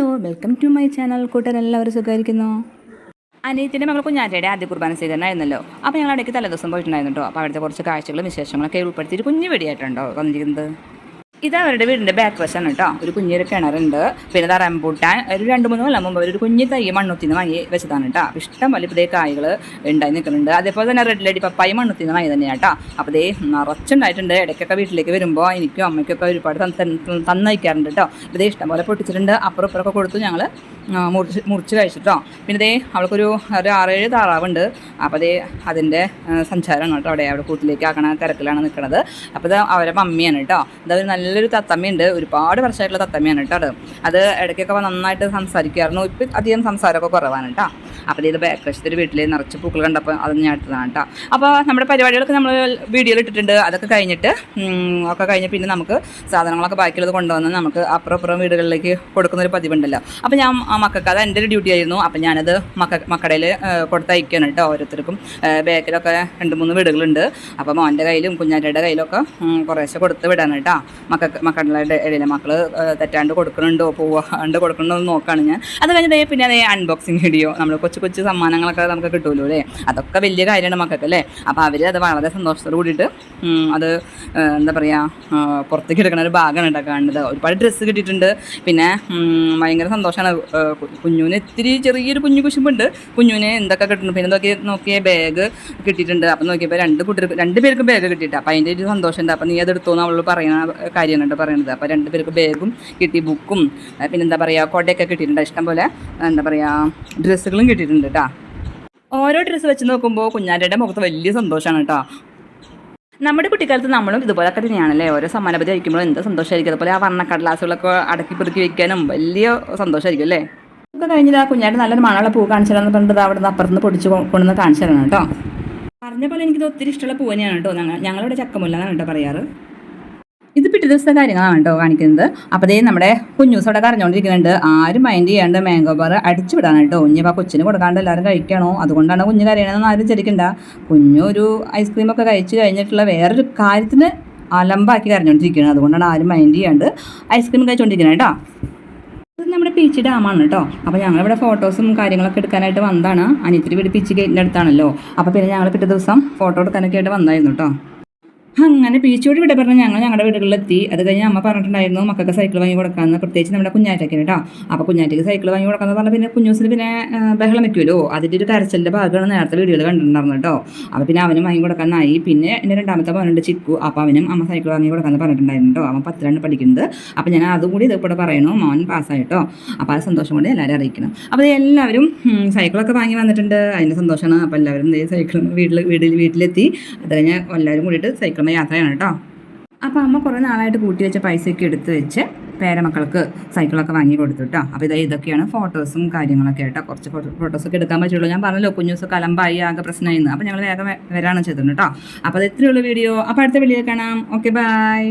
Hello welcome to my channel കൂട്ടരെല്ലാവരും സുഖമായിരിക്കുന്നു? അനിയത്തിന്റെ മകൾ കുഞ്ഞാറ്റയുടെ ആദ്യ കുർബാന സ്വീകരണമായിരുന്നല്ലോ. അപ്പോൾ ഞങ്ങൾ അവിടേക്ക് തലേദിവസം പോയിട്ടുണ്ടായിരുന്നു കേട്ടോ അപ്പോൾ അവിടുത്തെ കുറച്ച് കാഴ്ചകളും വിശേഷങ്ങളൊക്കെ ഉൾപ്പെടുത്തിയിട്ട് കുഞ്ഞു വെടിയായിട്ടുണ്ടോ വന്നിരിക്കുന്നത്? ഇത് അവരുടെ വീടിന്റെ ബാക്ക് വശമാണ് കേട്ടോ ഒരു കുഞ്ഞൊരു കിണറുണ്ട്. പിന്നെ ദാ റംബൂട്ടാൻ. ഒരു രണ്ട് മൂന്ന് കൊല്ലം മുമ്പ് ഒരു കുഞ്ഞു തൈ മണ്ണുത്തിന്ന് വാങ്ങി വെച്ചതാണ് കേട്ടോ ഇഷ്ടം പോലെ പുതിയ കായകൾ ഉണ്ടായി നിൽക്കുന്നുണ്ട്. അതേപോലെ തന്നെ റെഡ് ലേഡി പപ്പായി മണ്ണുത്തിന്ന് വാങ്ങി തന്നെയാണ് കേട്ടോ അപ്പോൾ ദേ നിറച്ചുണ്ടായിട്ടുണ്ട്. ഇടയ്ക്കൊക്കെ വീട്ടിലേക്ക് വരുമ്പോൾ എനിക്കും അമ്മയ്ക്കൊക്കെ ഒരുപാട് തന്നയക്കാറുണ്ട് കേട്ടോ ഇതേ ഇഷ്ടം പോലെ പൊട്ടിച്ചിട്ടുണ്ട്. അപ്പുറം ഇപ്പുറമൊക്കെ കൊടുത്തു ഞങ്ങൾ മുറിച്ച് മുറിച്ച് കഴിച്ചിട്ടോ പിന്നെ ദേ അവൾക്കൊരു ഒരു ആറേഴ് താറാവുണ്ട്. അപ്പോൾ ദേ അതിന്റെ സഞ്ചാരമാണ് കേട്ടോ അവിടെ അവിടെ കൂട്ടിലേക്ക് ആക്കണ തിരക്കിലാണ് നിൽക്കുന്നത് അപ്പോൾ ഇത് അവരെ മമ്മിയാണ് കേട്ടോ ഇതൊരു നല്ലൊരു തത്തമ്മയുണ്ട്. ഒരുപാട് വർഷമായിട്ടുള്ള തത്തമ്മയാണ് കേട്ടോ അത്. ഇടയ്ക്കൊക്കെ നന്നായിട്ട് സംസാരിക്കുമായിരുന്നു. ഇപ്പം അധികം സംസാരമൊക്കെ കുറവാണ് കേട്ടോ. അപ്പോൾ ഇത് ബാക്ക് വശത്തൊരു വീട്ടിൽ നിറച്ച് പൂക്കൾ കണ്ടപ്പോൾ അത് ഞാൻ എടുത്തതാണ് കേട്ടോ അപ്പോൾ നമ്മുടെ പരിപാടികളൊക്കെ നമ്മൾ വീഡിയോയിൽ ഇട്ടിട്ടുണ്ട്. അതൊക്കെ കഴിഞ്ഞിട്ട് ഒക്കെ കഴിഞ്ഞ് പിന്നെ നമുക്ക് സാധനങ്ങളൊക്കെ ബാക്കിയുള്ളത് കൊണ്ടുവന്ന് നമുക്ക് അപ്പുറം അപ്പുറം വീടുകളിലേക്ക് കൊടുക്കുന്ന ഒരു പതിവുണ്ടല്ലോ. അപ്പോൾ ഞാൻ ആ മക്കൾക്ക് അത് എന്റെ ഒരു ഡ്യൂട്ടി ആയിരുന്നു. അപ്പോൾ ഞാനത് മക്ക മക്കടയിൽ കൊടുത്തയക്കുകയാണ് കേട്ടോ ഓരോരുത്തർക്കും. ബാക്കിലൊക്കെ രണ്ട് മൂന്ന് വീടുകളുണ്ട്. അപ്പോൾ മോന്റെ കയ്യിലും കുഞ്ഞാറ്റയുടെ കയ്യിലൊക്കെ കുറേശ്ശെ കൊടുത്ത് വിടാണ് കേട്ടോ മക്കൾക്ക് മക്കളുടെ ഇടയിൽ മക്കൾ തെറ്റാണ്ട് കൊടുക്കണുണ്ടോ പോവാണ്ട് കൊടുക്കണുണ്ടോ എന്ന് നോക്കുകയാണ് ഞാൻ. അത് കഴിഞ്ഞ് ദേ പിന്നെ അതേ അൺബോക്സിങ് വീഡിയോ നമ്മൾ കൊച്ചു കൊച്ചു സമ്മാനങ്ങളൊക്കെ നമുക്ക് കിട്ടുമല്ലോ അല്ലേ? അതൊക്കെ വലിയ കാര്യമാണ് മക്കൾക്ക് അല്ലേ? അപ്പോൾ അവർ അത് വളരെ സന്തോഷത്തോട് കൂടിയിട്ട് അത് എന്താ പറയുക പുറത്തേക്ക് എടുക്കുന്ന ഒരു ഭാഗമാണ് കേട്ടോ കാണുന്നത്. ഒരുപാട് ഡ്രസ്സ് കിട്ടിയിട്ടുണ്ട്. പിന്നെ ഭയങ്കര സന്തോഷമാണ്. കുഞ്ഞുവിന് ഇത്തിരി ചെറിയൊരു കുഞ്ഞു കുശുമ്പുണ്ട്. കുഞ്ഞുവിന് എന്തൊക്കെ കിട്ടുന്നു? പിന്നെ നോക്കി നോക്കിയ ബാഗ് കിട്ടിയിട്ടുണ്ട്. അപ്പം നോക്കിയപ്പോൾ രണ്ട് കുട്ടികൾക്ക് രണ്ട് പേർക്കും ബാഗ് കിട്ടിയിട്ട്. അപ്പോൾ അതിന്റെ ഒരു സന്തോഷമുണ്ട് അപ്പം നീ അത് എടുത്തോന്ന് അവൾ പറയുന്ന കാര്യമാണ് കേട്ടോ പറയുന്നത് അപ്പോൾ രണ്ട് പേർക്ക് ബാഗും കിട്ടി ബുക്കും പിന്നെ എന്താ പറയുക കൊടയൊക്കെ കിട്ടിയിട്ടുണ്ട്. ഇഷ്ടം പോലെ എന്താ പറയുക ഡ്രസ്സുകളും കിട്ടിയിട്ടുണ്ട് കേട്ടോ ഓരോ ഡ്രസ്സ് വെച്ച് നോക്കുമ്പോൾ കുഞ്ഞാറ്റയുടെ മുഖത്ത് വലിയ സന്തോഷമാണ് കേട്ടോ നമ്മുടെ കുട്ടിക്കാലത്ത് നമ്മളും ഇതുപോലൊക്കെ തന്നെയാണല്ലേ? ഓരോ സമ്മാനപതി കഴിക്കുമ്പോൾ എന്ത് സന്തോഷമായിരിക്കും അതുപോലെ ആ വർണക്കടലാസുകളൊക്കെ അടക്കി പെറുക്കി വെക്കാനും വലിയ സന്തോഷമായിരിക്കും അല്ലേ? ഒക്കെ കഴിഞ്ഞിട്ട് ആ നല്ലൊരു മണമുള്ള പൂ കാണിച്ചു തരാന്ന് പറഞ്ഞിട്ട് അവിടെ നിന്ന് അപ്പുറത്ത് പൊടിച്ച് കൊണ്ടുവന്ന് കാണിച്ചു തരണം കേട്ടോ പറഞ്ഞ പോലെ എനിക്കിത് ഒത്തിരി ഇഷ്ടമുള്ള പൂ തന്നെയാണ് കേട്ടോ ഞങ്ങൾ ഞങ്ങളിവിടെ ചക്കമുല്ല എന്നാണ് കേട്ടോ പറയാറ്. ഇത് പിറ്റേ ദിവസത്തെ കാര്യങ്ങളാണ് കേട്ടോ കാണിക്കുന്നത്. അപ്പോൾ ദേ നമ്മുടെ കുഞ്ഞൂസ് അവിടെ കരഞ്ഞുകൊണ്ടിരിക്കുന്നുണ്ട്. ആരും മൈൻഡ് ചെയ്യാണ്ട് മാംഗോ ബാർ അടിച്ചു വിടാണ് കേട്ടോ. ഇപ്പോൾ കൊച്ചിന് കൊടുക്കാണ്ട് എല്ലാവരും കഴിക്കണോ? അതുകൊണ്ടാണ് കുഞ്ഞ് കരയണമെന്ന് ആരും ചിരിക്കണ്ട കുഞ്ഞു ഒരു ഐസ്ക്രീമൊക്കെ കഴിച്ചു കഴിഞ്ഞിട്ടുള്ള വേറൊരു കാര്യത്തിന് അലമ്പാക്കി കരഞ്ഞുകൊണ്ടിരിക്കുകയാണ്. അതുകൊണ്ടാണ് ആരും മൈൻഡ് ചെയ്യാണ്ട് ഐസ്ക്രീം കഴിച്ചുകൊണ്ടിരിക്കുന്നത് കേട്ടോ. നമ്മുടെ പീച്ച് ഡാമാണ് കേട്ടോ. അപ്പോൾ ഞങ്ങളിവിടെ ഫോട്ടോസും കാര്യങ്ങളൊക്കെ എടുക്കാനായിട്ട് വന്നതാണ്. അനിയത്തിരി വീട് പീച്ച് ഗേറ്റിന്റെ അടുത്താണല്ലോ. അപ്പോൾ പിന്നെ ഞങ്ങൾ പിറ്റേ ദിവസം ഫോട്ടോ എടുക്കാനൊക്കെ ആയിട്ട് വന്നായിരുന്നു കേട്ടോ. അങ്ങനെ പീച്ചോട് വിട പറഞ്ഞ് ഞങ്ങൾ ഞങ്ങളുടെ വീടുകളിലെത്തി. അത് കഴിഞ്ഞ് അമ്മ പറഞ്ഞിട്ടുണ്ടായിരുന്നു മക്കൾക്ക് സൈക്കിൾ വാങ്ങി കൊടുക്കാമെന്ന് പ്രത്യേകിച്ച് നമ്മുടെ കുഞ്ഞാറ്റയ്ക്ക് കേട്ടോ അപ്പോൾ കുഞ്ഞാറ്റയ്ക്ക് സൈക്കിൾ വാങ്ങി കൊടുക്കാമെന്ന് പറഞ്ഞാൽ പിന്നെ കുഞ്ഞൂസിന് പിന്നെ ബഹളം വയ്ക്കുമല്ലോ അതിന്റെ ഒരു കരച്ചലിന്റെ ഭാഗമാണ് നേരത്തെ വീഡിയോയിൽ കണ്ടിട്ടുണ്ടായിരുന്നു കേട്ടോ അപ്പോൾ പിന്നെ അവനും വാങ്ങി കൊടുക്കാനായി പിന്നെ എന്റെ രണ്ടാമത്തെ മോനുണ്ട് ചിക്കു. അപ്പോൾ അവനും അമ്മ സൈക്കിൾ വാങ്ങി കൊടുക്കാമെന്ന് പറഞ്ഞിട്ടുണ്ടായിരുന്നു കേട്ടോ അവൻ പത്തിലാണ് പഠിക്കുന്നത്. അപ്പോൾ ഞാൻ അതുകൂടി കൂടി ഇതേപോലെ പറയണു. മോൻ പാസ്സായിട്ടോ അപ്പോൾ ആ സന്തോഷം കൊണ്ട് എല്ലാവരും അറിയിക്കണം. അപ്പോൾ എല്ലാവരും സൈക്കിളൊക്കെ വാങ്ങി വന്നിട്ടുണ്ട്. അതിന്റെ സന്തോഷമാണ്. അപ്പോൾ എല്ലാവരും സൈക്കിൾ വീട്ടിൽ വീട്ടിൽ വീട്ടിലെത്തി. അത് കഴിഞ്ഞ് എല്ലാവരും കൂടിയിട്ട് സൈക്കിളിൽ യാത്രയാണ് കേട്ടോ അപ്പോൾ അമ്മ കുറേ നാളായിട്ട് കൂട്ടി വെച്ച പൈസയൊക്കെ എടുത്ത് വെച്ച് പേരമക്കൾക്ക് സൈക്കിളൊക്കെ വാങ്ങി കൊടുത്തു കേട്ടോ അപ്പോൾ ഇതായി ഇതൊക്കെയാണ് ഫോട്ടോസും കാര്യങ്ങളൊക്കെ കേട്ടോ കുറച്ച് ഫോട്ടോസൊക്കെ എടുക്കാൻ പറ്റുള്ളൂ. ഞാൻ പറഞ്ഞല്ലോ കുഞ്ഞൂസ് കലമ്പായി ആകെ പ്രശ്നമായിരുന്നു അപ്പോൾ ഞങ്ങൾ വേഗം വരാണ് ചെയ്തിട്ടുണ്ട് കേട്ടോ അപ്പോൾ അത് ഇത്രയുള്ള വീഡിയോ. അപ്പോൾ അടുത്ത വീഡിയോ കാണാം. Okay bye.